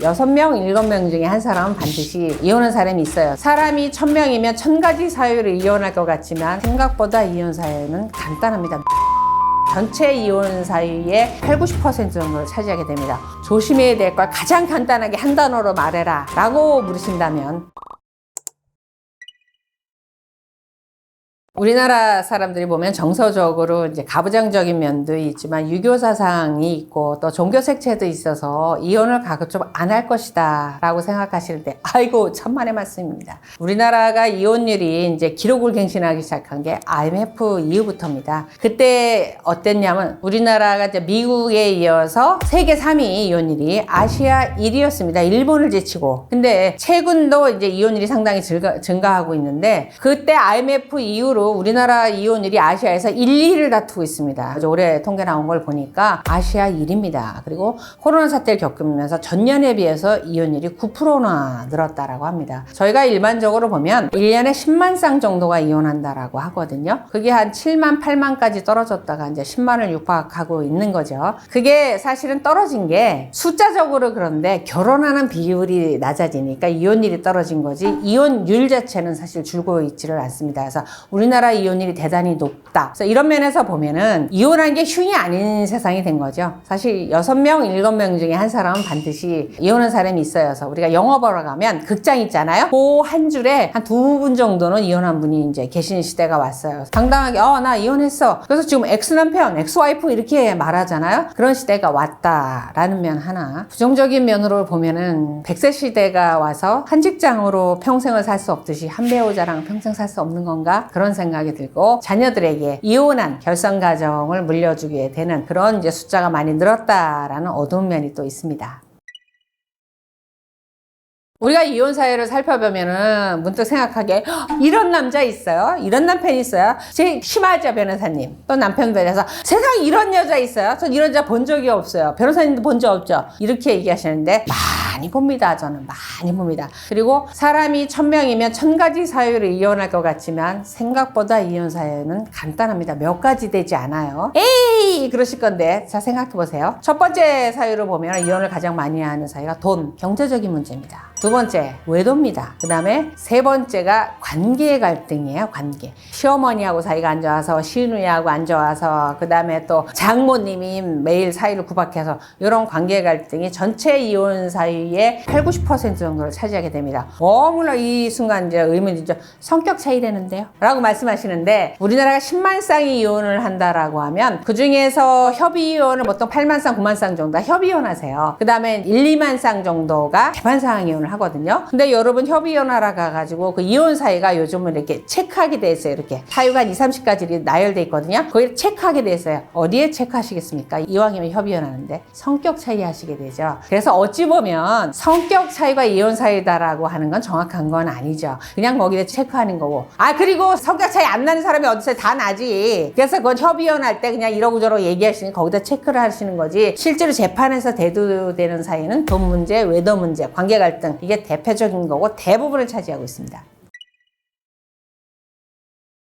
여섯 명 일곱 명 중에 한 사람은 반드시 이혼한 사람이 있어요. 사람이 천명이면천 가지 사유로 이혼할 것 같지만 생각보다 이혼 사유는 간단합니다. 전체 이혼 사유의 8, 90% 정도를 차지하게 됩니다. 조심해야 될 걸 가장 간단하게 한 단어로 말해라 라고 물으신다면 우리나라 사람들이 보면 정서적으로 이제 가부장적인 면도 있지만 유교 사상이 있고 또 종교 색채도 있어서 이혼을 가급적 안 할 것이다 라고 생각하실 때 아이고 천만의 말씀입니다. 우리나라가 이혼율이 이제 기록을 갱신하기 시작한 게 IMF 이후부터입니다. 그때 어땠냐면 우리나라가 이제 미국에 이어서 세계 3위 이혼율이 아시아 1위였습니다. 일본을 제치고. 근데 최근도 이제 이혼율이 상당히 증가, 증가하고 있는데 그때 IMF 이후로 우리나라 이혼율이 아시아에서 1, 2위를 다투고 있습니다. 올해 통계 나온 걸 보니까 아시아 1위입니다. 그리고 코로나 사태를 겪으면서 전년에 비해서 이혼율이 9%나 늘었다라고 합니다. 저희가 일반적으로 보면 1년에 10만 쌍 정도가 이혼한다라고 하거든요. 그게 한 7만, 8만까지 떨어졌다가 이제 10만을 육박하고 있는 거죠. 그게 사실은 떨어진 게 숫자적으로 그런데 결혼하는 비율이 낮아지니까 이혼율이 떨어진 거지 이혼율 자체는 사실 줄고 있지를 않습니다. 그래서 우리나라 이혼율이 대단히 높다. 그래서 이런 면에서 보면은 이혼하는 게 흉이 아닌 세상이 된 거죠. 사실 여섯 명 일곱 명 중에 한 사람은 반드시 이혼한 사람이 있어요. 그래서 우리가 영화 보러 가면 극장 있잖아요. 그 한 줄에 한 두 분 정도는 이혼한 분이 이제 계신 시대가 왔어요. 당당하게 어 나 이혼했어. 그래서 지금 엑스 남편, 엑스 와이프 이렇게 말하잖아요. 그런 시대가 왔다라는 면 하나. 부정적인 면으로 보면은 100세 시대가 와서 한 직장으로 평생을 살 수 없듯이 한 배우자랑 평생 살 수 없는 건가? 그런 생각이 들고 자녀들에게 이혼한 결성 가정을 물려주게 되는 그런 이제 숫자가 많이 늘었다라는 어두운 면이 또 있습니다. 우리가 이혼 사회를 살펴보면은 문득 생각하게 "헉, 이런 남자 있어요? 이런 남편 있어요? 제 심하죠 변호사님. 또 남편 변호사 세상 이런 여자 있어요? 전 이런 여자 본 적이 없어요. 변호사님도 본 적 없죠? 이렇게 얘기하시는데 많이 봅니다. 저는 많이 봅니다. 그리고 사람이 천 명이면 천 가지 사유로 이혼할 것 같지만 생각보다 이혼 사유는 간단합니다. 몇 가지 되지 않아요. 에이 그러실 건데 자 생각해 보세요. 첫 번째 사유로 보면 이혼을 가장 많이 하는 사유가 돈, 경제적인 문제입니다. 두 번째 외도입니다. 그 다음에 세 번째가 관계 갈등이에요. 관계. 시어머니하고 사이가 안 좋아서 시누이하고 안 좋아서 그 다음에 또 장모님이 매일 사이를 구박해서 이런 관계 갈등이 전체 이혼 사유의 8, 90% 정도를 차지하게 됩니다. 너무나 이 순간 이제 의문이 죠 성격 차이되는데요? 라고 말씀하시는데 우리나라가 10만 쌍이 이혼을 한다라고 하면 그 중에서 협의 이혼을 보통 8만 쌍, 9만 쌍 정도 협의 이혼 하세요. 그 다음에 1, 2만 쌍 정도가 재판상 이혼을 하거든요. 근데 여러분 협의 이혼하러 가가지고 그 이혼 사유가 요즘은 이렇게 체크하게 돼 있어요. 이렇게 사유가 한 2, 30가지 나열돼 있거든요. 거기를 체크하게 돼 있어요. 어디에 체크하시겠습니까? 이왕이면 협의 이혼하는데 성격 차이 하시게 되죠. 그래서 어찌 보면 성격 차이가 이혼 사유다라고 하는 건 정확한 건 아니죠. 그냥 거기에 체크하는 거고. 아 그리고 성격 차이 안 나는 사람이 어디서 다 나지. 그래서 그건 협의 이혼할 때 그냥 이러고 저러고 얘기하시니 거기다 체크를 하시는 거지. 실제로 재판에서 대두되는 사유는 돈 문제, 외도 문제, 관계 갈등 이게 대표적인 거고 대부분을 차지하고 있습니다.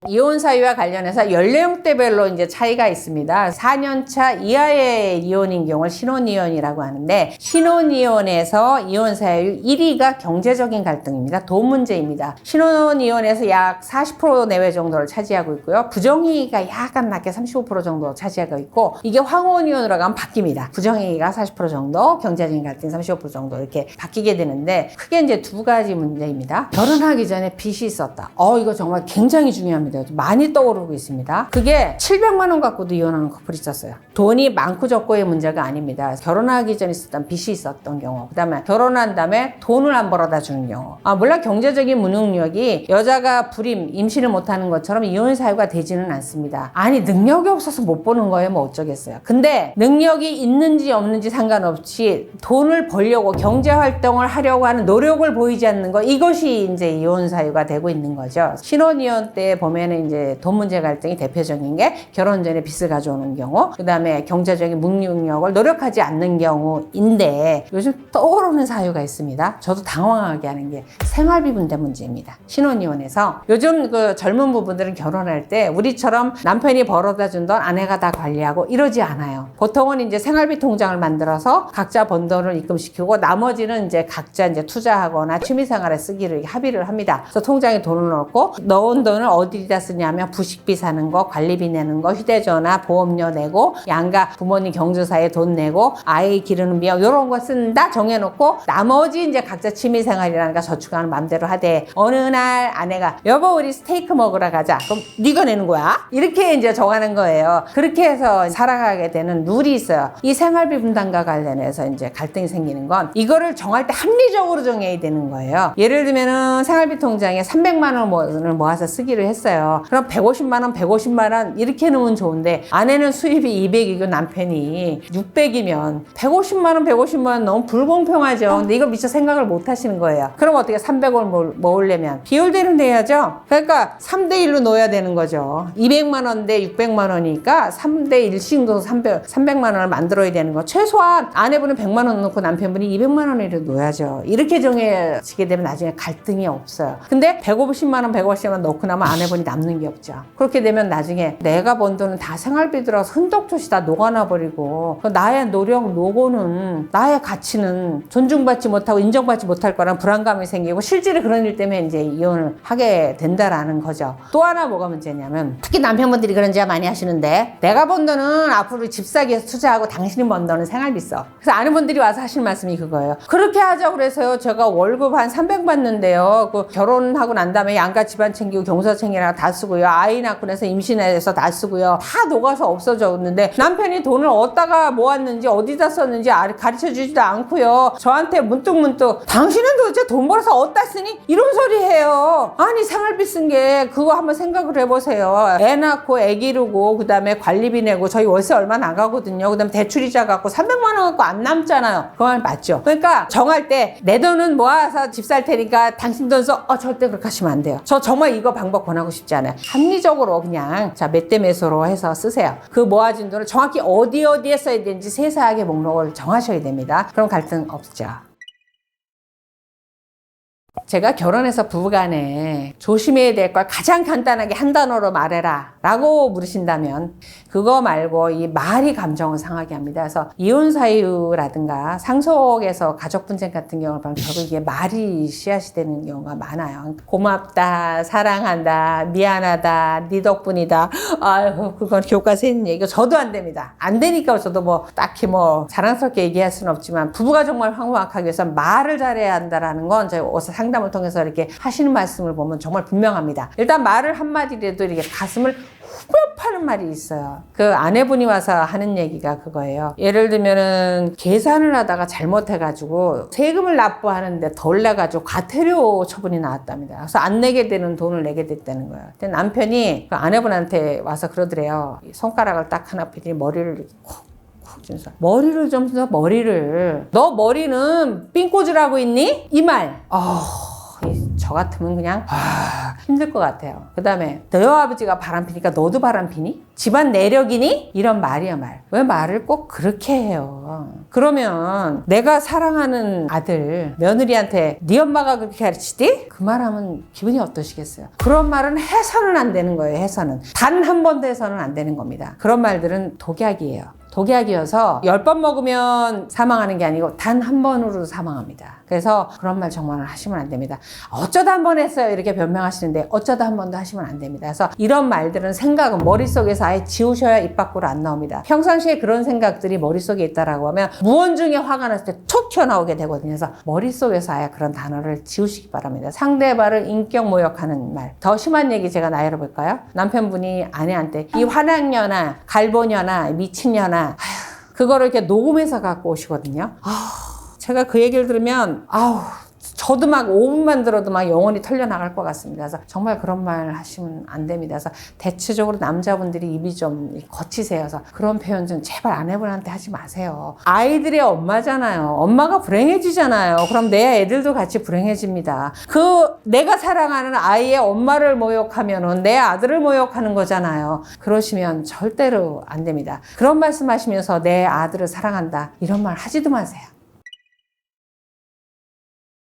이혼 사유와 관련해서 연령대별로 이제 차이가 있습니다. 4년차 이하의 이혼인 경우를 신혼이혼이라고 하는데 신혼이혼에서 이혼 사유 1위가 경제적인 갈등입니다. 돈 문제입니다. 신혼이혼에서 약 40% 내외 정도를 차지하고 있고요. 부정행위가 약간 낮게 35% 정도 차지하고 있고 이게 황혼이혼으로 가면 바뀝니다. 부정행위가 40% 정도, 경제적인 갈등 35% 정도 이렇게 바뀌게 되는데 크게 이제 두 가지 문제입니다. 결혼하기 전에 빚이 있었다. 어 이거 정말 굉장히 중요합니다. 많이 떠오르고 있습니다. 그게 700만 원 갖고도 이혼하는 커플이 있었어요. 돈이 많고 적고의 문제가 아닙니다. 결혼하기 전에 있었던 빚이 있었던 경우, 그 다음에 결혼한 다음에 돈을 안 벌어다 주는 경우. 아, 물론 경제적인 무능력이 여자가 불임, 임신을 못하는 것처럼 이혼 사유가 되지는 않습니다. 아니, 능력이 없어서 못 보는 거예요. 뭐 어쩌겠어요. 근데 능력이 있는지 없는지 상관없이 돈을 벌려고 경제 활동을 하려고 하는 노력을 보이지 않는 거, 이것이 이제 이혼 사유가 되고 있는 거죠. 신혼 이혼 때 보면 가면은 이제 돈 문제 갈등이 대표적인 게 결혼 전에 빚을 가져오는 경우, 그 다음에 경제적인 묵육력을 노력하지 않는 경우인데 요즘 떠오르는 사유가 있습니다. 저도 당황하게 하는 게 생활비 분담 문제입니다. 신혼이혼에서 요즘 그 젊은 부부들은 결혼할 때 우리처럼 남편이 벌어다 준 돈 아내가 다 관리하고 이러지 않아요. 보통은 이제 생활비 통장을 만들어서 각자 번 돈을 입금시키고 나머지는 이제 각자 이제 투자하거나 취미생활에 쓰기를 합의를 합니다. 그래서 통장에 돈을 넣고 넣은 돈을 어디다 쓰냐면 부식비 사는 거, 관리비 내는 거, 휴대전화, 보험료 내고 양가 부모님 경조사에 돈 내고 아이 기르는 비용 이런 거 쓴다 정해놓고 나머지 이제 각자 취미생활이라는가 저축하는 맘대로 하되 어느 날 아내가 여보 우리 스테이크 먹으러 가자. 그럼 네가 내는 거야? 이렇게 이제 정하는 거예요. 그렇게 해서 살아가게 되는 룰이 있어요. 이 생활비 분담과 관련해서 이제 갈등이 생기는 건 이거를 정할 때 합리적으로 정해야 되는 거예요. 예를 들면은 생활비 통장에 300만 원을 모아서 쓰기로 했어요. 그럼 150만 원, 150만 원 이렇게 놓으면 좋은데 아내는 수입이 200이고 남편이 600이면 150만 원, 150만 원 너무 불공평하죠. 근데 이걸 미처 생각을 못 하시는 거예요. 그럼 어떻게 300원 모으려면 비율대로 내야죠. 그러니까 3대 1로 놓아야 되는 거죠. 200만 원대 600만 원이니까 3대 1씩 넣어서 300, 300만 원을 만들어야 되는 거. 최소한 아내분은 100만 원 넣고 남편분이 200만 원이라도 놓아야죠. 이렇게 정해지게 되면 나중에 갈등이 없어요. 근데 150만 원, 150만 원 넣고 나면 아내분이 남는 게 없죠. 그렇게 되면 나중에 내가 번 돈은 다 생활비 들어서 흔적조시 다 녹아나 버리고 나의 노력, 노고는 나의 가치는 존중받지 못하고 인정받지 못할 거란 불안감이 생기고 실제로 그런 일 때문에 이제 이혼을 하게 된다라는 거죠. 또 하나 뭐가 문제냐면 특히 남편분들이 그런 지가 많이 하시는데 내가 번 돈은 앞으로 집 사기에 서 투자하고 당신이 번 돈은 생활비 써. 그래서 아는 분들이 와서 하시는 말씀이 그거예요. 그렇게 하자 그래서요. 제가 월급 한 300 받는데요. 그 결혼하고 난 다음에 양가 집안 챙기고 경사 챙기라 다 쓰고요. 아이 낳고 나서 임신해서 다 쓰고요. 다 녹아서 없어졌는데 남편이 돈을 어디다가 모았는지 어디다 썼는지 가르쳐 주지도 않고요. 저한테 문득 문득 당신은 도대체 돈 벌어서 어디다 쓰니? 이런 소리 해요. 아니 생활비 쓴 게 그거 한번 생각을 해보세요. 애 낳고 애 기르고 그다음에 관리비 내고 저희 월세 얼마 나가거든요. 그다음에 대출이자 갖고 300만 원 갖고 안 남잖아요. 그말 맞죠? 그러니까 정할 때 내 돈은 모아서 집 살 테니까 당신 돈 써. 어, 절대 그렇게 하시면 안 돼요. 저 정말 이거 방법 권하고 싶지 않아요. 합리적으로 그냥 자 몇 대 몇으로 해서 쓰세요. 그 모아진 돈을 정확히 어디 어디에 써야 되는지 세세하게 목록을 정하셔야 됩니다. 그럼 갈등 없죠. 제가 결혼해서 부부간에 조심해야 될 걸 가장 간단하게 한 단어로 말해라 라고 물으신다면 그거 말고 이 말이 감정을 상하게 합니다. 그래서 이혼 사유라든가 상속에서 가족 분쟁 같은 보면 결국 이게 말이 씨앗이 되는 경우가 많아요. 고맙다, 사랑한다, 미안하다, 네 덕분이다. 아유, 그건 교과서에 있는 얘기가 저도 안 됩니다. 안 되니까 저도 뭐 딱히 뭐 자랑스럽게 얘기할 수는 없지만 부부가 정말 화목하기 위해서 말을 잘해야 한다라는 건 저희 상담을 통해서 이렇게 하시는 말씀을 보면 정말 분명합니다. 일단 말을 한마디라도 이렇게 가슴을 후벼 파는 말이 있어요. 그 아내분이 와서 하는 얘기가 그거예요. 예를 들면은 계산을 하다가 잘못해가지고 세금을 납부하는데 덜 내가지고 과태료 처분이 나왔답니다. 그래서 안 내게 되는 돈을 내게 됐다는 거예요. 근데 남편이 그 아내분한테 와서 그러더래요. 이 손가락을 딱 하나 피더니 머리를 콕콕 쥐면서 머리를 좀 써, 머리를. 너 머리는 삥꼬질하고 있니? 이 말. 아. 저 같으면 그냥 아, 힘들 것 같아요. 그 다음에 너희 아버지가 바람 피니까 너도 바람 피니? 집안 내력이니? 이런 말이야 말. 왜 말을 꼭 그렇게 해요? 그러면 내가 사랑하는 아들 며느리한테 네 엄마가 그렇게 가르치디? 그 말하면 기분이 어떠시겠어요? 그런 말은 해서는 안 되는 거예요. 해서는 단 한 번도 해서는 안 되는 겁니다. 그런 말들은 독약이에요. 독약이어서 열 번 먹으면 사망하는 게 아니고 단 한 번으로 사망합니다. 그래서 그런 말 정말 하시면 안 됩니다. 어쩌다 한 번 했어요. 이렇게 변명하시는데 어쩌다 한 번도 하시면 안 됩니다. 그래서 이런 말들은 생각은 머릿속에서 아예 지우셔야 입 밖으로 안 나옵니다. 평상시에 그런 생각들이 머릿속에 있다라고 하면 무언 중에 화가 났을 때 툭 튀어나오게 되거든요. 그래서 머릿속에서 아예 그런 단어를 지우시기 바랍니다. 상대방을 인격 모욕하는 말. 더 심한 얘기 제가 나열해 볼까요? 남편분이 아내한테 이 화랑년아, 갈보년아, 미친 그거를 이렇게 녹음해서 갖고 오시거든요. 아, 제가 그 얘기를 들으면 아우 저도 막 5분만 들어도 막 영혼이 털려나갈 것 같습니다. 그래서 정말 그런 말 하시면 안 됩니다. 그래서 대체적으로 남자분들이 입이 좀 거치세요. 그래서 그런 표현 좀 제발 아내분한테 하지 마세요. 아이들의 엄마잖아요. 엄마가 불행해지잖아요. 그럼 내 애들도 같이 불행해집니다. 그 내가 사랑하는 아이의 엄마를 모욕하면은 내 아들을 모욕하는 거잖아요. 그러시면 절대로 안 됩니다. 그런 말씀 하시면서 내 아들을 사랑한다. 이런 말 하지도 마세요.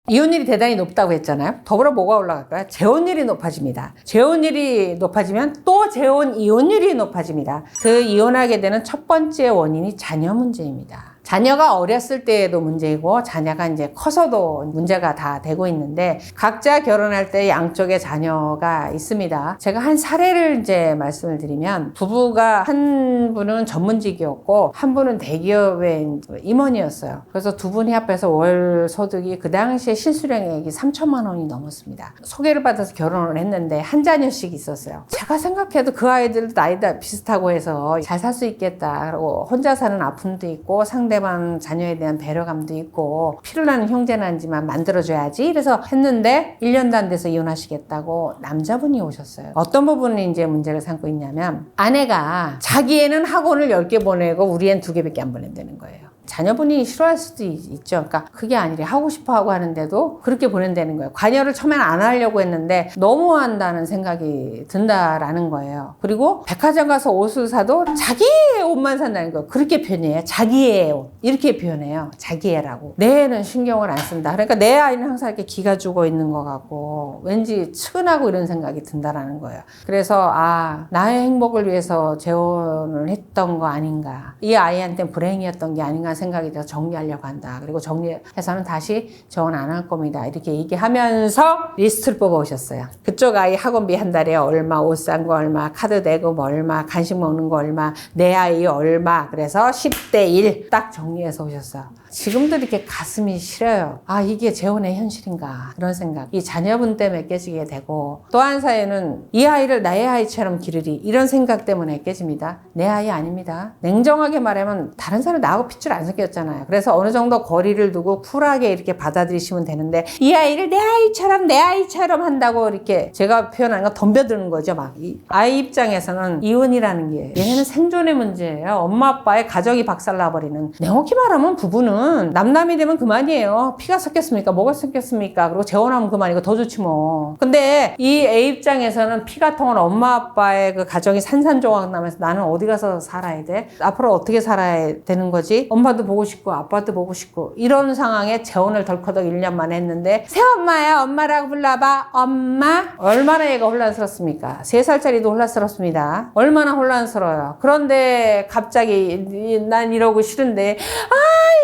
이혼율이 대단히 높다고 했잖아요. 더불어 뭐가 올라갈까요? 재혼율이 높아집니다. 재혼율이 높아지면 또 재혼 이혼율이 높아집니다. 그 이혼하게 되는 첫 번째 원인이 자녀 문제입니다. 자녀가 어렸을 때에도 문제이고 자녀가 이제 커서도 문제가 다 되고 있는데 각자 결혼할 때 양쪽에 자녀가 있습니다. 제가 한 사례를 이제 말씀을 드리면 부부가 한 분은 전문직이었고 한 분은 대기업의 임원이었어요. 그래서 두 분이 합해서 월 소득이 그 당시에 실수령액이 3천만 원이 넘었습니다. 소개를 받아서 결혼을 했는데 한 자녀씩 있었어요. 제가 생각해도 그 아이들도 나이 다 비슷하고 해서 잘 살 수 있겠다. 그리고 혼자 사는 아픔도 있고 상대 방 자녀에 대한 배려감도 있고 나는 형제난지만 만들어줘야지. 이래서 했는데 1년도 안 돼서 이혼하시겠다고 남자분이 오셨어요. 어떤 부분이 이제 문제를 삼고 있냐면 아내가 자기애는 학원을 10개 보내고 우리 애는 2개밖에 안 보낸다는 거예요. 자녀분이 싫어할 수도 있- 있죠. 그러니까 그게 아니라 하고 싶어 하고 하는데도 그렇게 보낸다는 거예요. 관여를 처음엔 안 하려고 했는데 너무 한다는 생각이 든다라는 거예요. 그리고 백화점 가서 옷을 사도 자기의 옷만 산다는 거예요. 그렇게 표현해요. 자기의 옷. 이렇게 표현해요. 자기애라고. 내 애는 신경을 안 쓴다. 그러니까 내 아이는 항상 이렇게 기가 죽어 있는 것 같고 왠지 측은하고 이런 생각이 든다라는 거예요. 그래서 아 나의 행복을 위해서 재혼을 했던 거 아닌가. 이 아이한테 불행이었던 게 아닌가 생각이 들어 정리하려고 한다. 그리고 정리해서는 다시 재혼 안할 겁니다. 이렇게 얘기하면서 리스트를 뽑아 오셨어요. 그쪽 아이 학원비 한 달에 얼마, 옷 산 거 얼마, 카드 대금 얼마, 간식 먹는 거 얼마, 내 아이 얼마. 그래서 10대 1 딱 정리해서 오셨어요. 지금도 이렇게 가슴이 시려요. 아, 이게 재혼의 현실인가. 그런 생각. 이 자녀분 때문에 깨지게 되고 또 한 사연은 이 아이를 나의 아이처럼 기르리. 이런 생각 때문에 깨집니다. 내 아이 아닙니다. 냉정하게 말하면 다른 사람 나하고 핏줄 안 섞였잖아요. 그래서 어느 정도 거리를 두고 쿨하게 이렇게 받아들이시면 되는데 이 아이를 내 아이처럼 내 아이처럼 한다고 이렇게 제가 표현하는 건 덤벼드는 거죠. 막이 아이 입장에서는 이혼이라는 게 얘네는 생존의 문제예요. 엄마 아빠의 가정이 박살나버리는 냉혹히 말하면 부부는 남남이 되면 그만이에요. 피가 섞였습니까? 뭐가 섞였습니까? 그리고 재혼하면 그만이고 더 좋지 뭐. 근데 이 A 입장에서는 피가 통한 엄마 아빠의 그 가정이 산산조각 나면서 나는 어디 가서 살아야 돼? 앞으로 어떻게 살아야 되는 거지? 엄마도 보고 싶고 아빠도 보고 싶고 이런 상황에 재혼을 덜커덕 1년 만에 했는데 새엄마야 엄마라고 불러봐 엄마 얼마나 얘가 혼란스럽습니까? 3살짜리도 혼란스럽습니다. 얼마나 혼란스러워요. 그런데 갑자기 이- 난 이러고 싫은데 아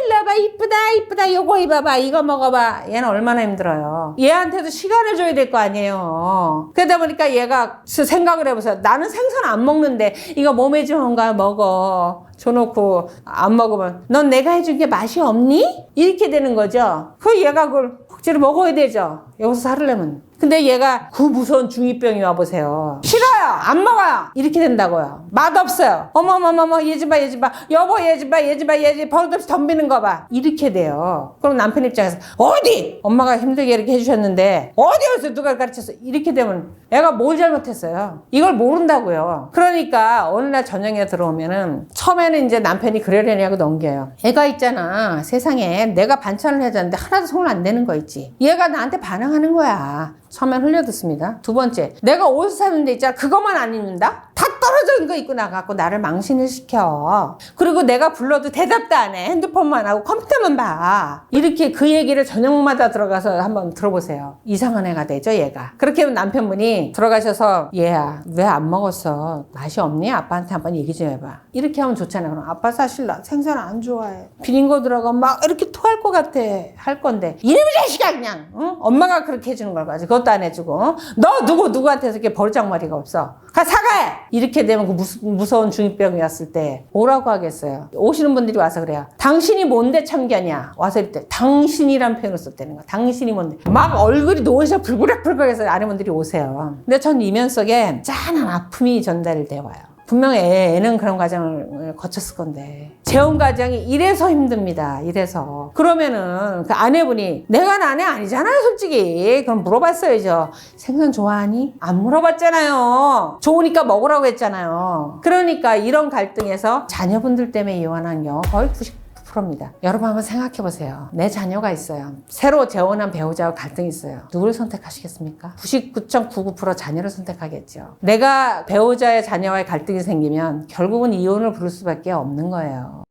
일로 와봐 이쁘다 이쁘다 요거 입어봐 이거 먹어봐 얘는 얼마나 힘들어요. 얘한테도 시간을 줘야 될 거 아니에요. 그러다 보니까 얘가 생각을 해보세요. 나는 생선 안 먹는데 이거 몸에 좋은가 먹어. 줘놓고 안 먹으면 넌 내가 해준 게 맛이 없니? 이렇게 되는 거죠. 그 얘가 그걸 억지로 먹어야 되죠. 여기서 살으려면. 근데 얘가 그 무서운 중2병이 와보세요. 싫어요! 안 먹어요! 이렇게 된다고요. 맛없어요. 어머머머머, 얘좀 봐, 얘좀 봐. 여보, 얘좀 봐, 얘좀 봐, 얘좀 버릇없이 덤비는 거 봐. 이렇게 돼요. 그럼 남편 입장에서, 어디? 엄마가 힘들게 이렇게 해주셨는데, 어디에서 누가 가르쳤어? 이렇게 되면 애가 뭘 잘못했어요? 이걸 모른다고요. 그러니까 어느 날 저녁에 들어오면은, 처음에는 이제 남편이 그러려냐고 넘겨요. 애가 있잖아. 세상에 내가 반찬을 해줬는데 하나도 손을 안 대는 거 있지. 얘가 나한테 반항하는 거야. 처음엔 흘려듣습니다. 두 번째, 내가 옷 사는데 있잖아. 그것만 안 입는다? 다 떨어진 거 입고 나가고 나를 망신을 시켜. 그리고 내가 불러도 대답도 안 해. 핸드폰만 하고 컴퓨터만 봐. 이렇게 그 얘기를 저녁마다 들어가서 한번 들어보세요. 이상한 애가 되죠, 얘가. 그렇게 하면 남편분이 들어가셔서 얘야, 왜 안 먹었어? 맛이 없니? 아빠한테 한번 얘기 좀 해봐. 이렇게 하면 좋잖아요. 그럼 아빠 사실 나 생선 안 좋아해. 비린 거 들어가면 막 이렇게 토할 것 같아. 할 건데. 이놈의 자식아, 그냥. 응? 엄마가 그렇게 해주는 걸 가지고 그것도 안 해주고. 어? 너 누구 누구한테서 이렇게 버르장머리가 없어. 가 사과해. 이렇게 되면 그 무스, 무서 운 중이병이 왔을 때 뭐라고 하겠어요. 오시는 분들이 와서 그래요. 당신이 뭔데 참견이야. 와서 이때 당신이란 표현을 썼다는 거야. 당신이 뭔데. 막 얼굴이 노에서 불그락불그락해서 아내분들이 오세요. 근데 전 이면 속에 짠한 아픔이 전달돼 와요. 분명 애, 애는 그런 과정을 거쳤을 건데 재혼 과정이 이래서 힘듭니다. 이래서 그러면은 그 아내분이 내가 난애 아니잖아요, 솔직히. 그럼 물어봤어야죠. 생선 좋아하니? 안 물어봤잖아요. 좋으니까 먹으라고 했잖아요. 그러니까 이런 갈등에서 자녀분들 때문에 이혼한 경우 거의 90 프로입니다. 여러분 한번 생각해 보세요. 내 자녀가 있어요. 새로 재혼한 배우자와 갈등이 있어요. 누구를 선택하시겠습니까? 99.99% 자녀를 선택하겠죠. 내가 배우자의 자녀와의 갈등이 생기면 결국은 이혼을 부를 수밖에 없는 거예요.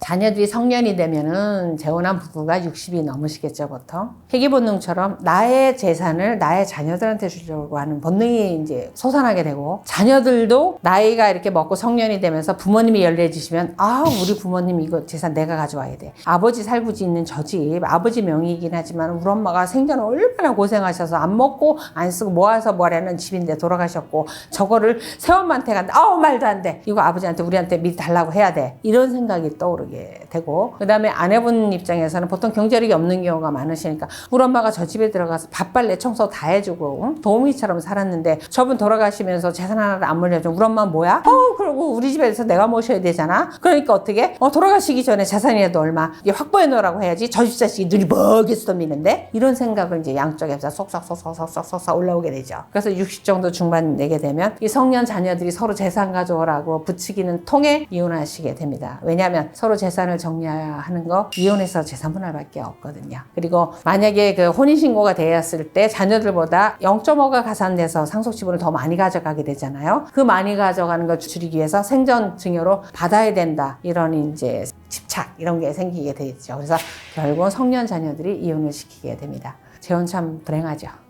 자녀들이 성년이 되면은 재혼한 부부가 60이 넘으시겠죠, 보통. 회귀 본능처럼 나의 재산을 나의 자녀들한테 주려고 하는 본능이 이제 솟아나게 되고, 자녀들도 나이가 이렇게 먹고 성년이 되면서 부모님이 연례해주시면, 아, 우리 부모님 이거 재산 내가 가져와야 돼. 아버지 살부지 있는 저 집, 아버지 명의이긴 하지만 우리 엄마가 생전 얼마나 고생하셔서 안 먹고 안 쓰고 모아서 뭐라는 집인데 돌아가셨고, 저거를 새엄마한테 간다. 아우, 말도 안 돼. 이거 아버지한테 우리한테 미리 달라고 해야 돼. 이런 생각이 떠오르게 되고 그 다음에 아내분 입장에서는 보통 경제력이 없는 경우가 많으시니까 우리 엄마가 저 집에 들어가서 밥빨래 청소 다 해주고 응? 도우미처럼 살았는데 저분 돌아가시면서 재산 하나를 안 물려줘 우리 엄마 뭐야? 어 그러고 우리 집에서 내가 모셔야 되잖아 그러니까 어떻게? 어 돌아가시기 전에 재산이라도 얼마 확보해 놓으라고 해야지 저 집 자식이 눈이 먹게 쏘미는데 이런 생각을 이제 양쪽에서 쏙쏙쏙쏙쏙쏙쏙 올라오게 되죠 그래서 60 정도 중반 내게 되면 이 성년 자녀들이 서로 재산 가져오라고 부추기는 통에 이혼하시게 됩니다 왜냐하면 서로 재산을 정리하는 거 이혼해서 재산 분할밖에 없거든요. 그리고 만약에 그 혼인 신고가 되었을 때 자녀들보다 0.5가 가산돼서 상속 지분을 더 많이 가져가게 되잖아요. 그 많이 가져가는 걸 줄이기 위해서 생전 증여로 받아야 된다. 이런 이제 집착 이런 게 생기게 되겠죠. 그래서 결국 성년 자녀들이 이혼을 시키게 됩니다. 재혼 참 불행하죠.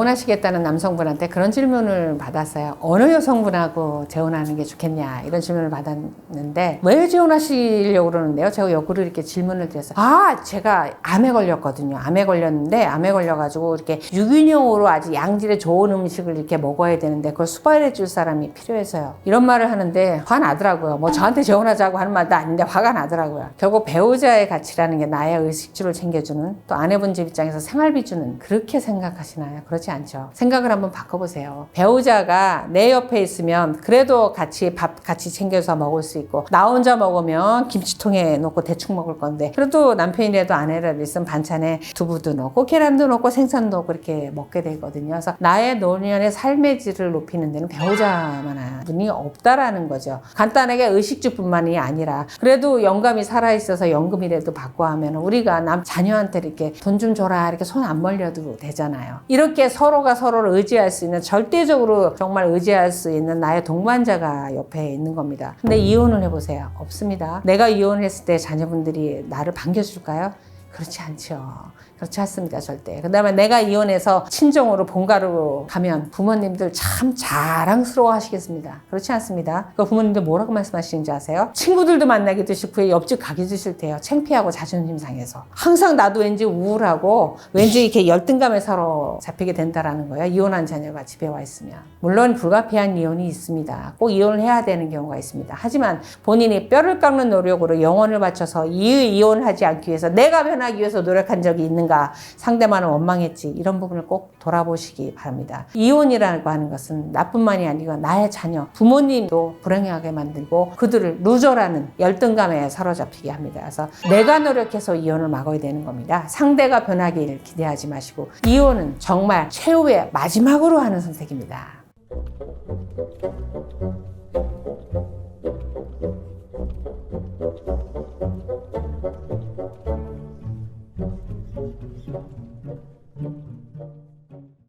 재혼하시겠다는 남성분한테 그런 질문을 받았어요. 어느 여성분하고 재혼하는 게 좋겠냐 이런 질문을 받았는데 왜 재혼하시려고 그러는데요? 제가 역으로 이렇게 질문을 드렸어요. 아 제가 암에 걸렸거든요. 암에 걸렸는데 암에 걸려가지고 이렇게 유기농으로 아주 양질의 좋은 음식을 이렇게 먹어야 되는데 그걸 수발해 줄 사람이 필요해서요. 이런 말을 하는데 화 나더라고요. 뭐 저한테 재혼하자고 하는 말도 아닌데 화가 나더라고요. 결국 배우자의 가치라는 게 나의 의식주를 챙겨주는 또 아내분 집 입장에서 생활비 주는 그렇게 생각하시나요? 그렇지 않죠. 생각을 한번 바꿔보세요. 배우자가 내 옆에 있으면 그래도 같이 밥 같이 챙겨서 먹을 수 있고 나 혼자 먹으면 김치통에 넣고 대충 먹을 건데 그래도 남편이라도 아내라도 있으면 반찬에 두부도 넣고 계란도 넣고 생선도 넣고 그렇게 먹게 되거든요. 그래서 나의 노년의 삶의 질을 높이는 데는 배우자만 분이 없다라는 거죠. 간단하게 의식주뿐만이 아니라 그래도 영감이 살아있어서 연금이라도 받고 하면 우리가 남 자녀한테 이렇게 돈 좀 줘라 이렇게 손 안 벌려도 되잖아요. 이렇게 서로가 서로를 의지할 수 있는 절대적으로 정말 의지할 수 있는 나의 동반자가 옆에 있는 겁니다. 근데 이혼을 해보세요. 없습니다. 내가 이혼을 했을 때 자녀분들이 나를 반겨줄까요? 그렇지 않죠. 그렇지 않습니다, 절대. 그 다음에 내가 이혼해서 친정으로 본가로 가면 부모님들 참 자랑스러워 하시겠습니다. 그렇지 않습니다. 그 부모님들 뭐라고 말씀하시는지 아세요? 친구들도 만나기도 싫고 옆집 가기도 싫대요. 창피하고 자존심 상해서. 항상 나도 왠지 우울하고 왠지 이렇게 열등감에 사로잡히게 된다라는 거예요. 이혼한 자녀가 집에 와 있으면. 물론 불가피한 이혼이 있습니다. 꼭 이혼을 해야 되는 경우가 있습니다. 하지만 본인이 뼈를 깎는 노력으로 영혼을 바쳐서 이 이혼하지 않기 위해서 내가 변 발견하기 위해서 노력한 적이 있는가, 상대만을 원망했지, 이런 부분을 꼭 돌아보시기 바랍니다. 이혼이라고 하는 것은 나뿐만이 아니고 나의 자녀, 부모님도 불행하게 만들고 그들을 루저라는 열등감에 사로잡히게 합니다. 그래서 내가 노력해서 이혼을 막아야 되는 겁니다. 상대가 변하기를 기대하지 마시고, 이혼은 정말 최후의 마지막으로 하는 선택입니다.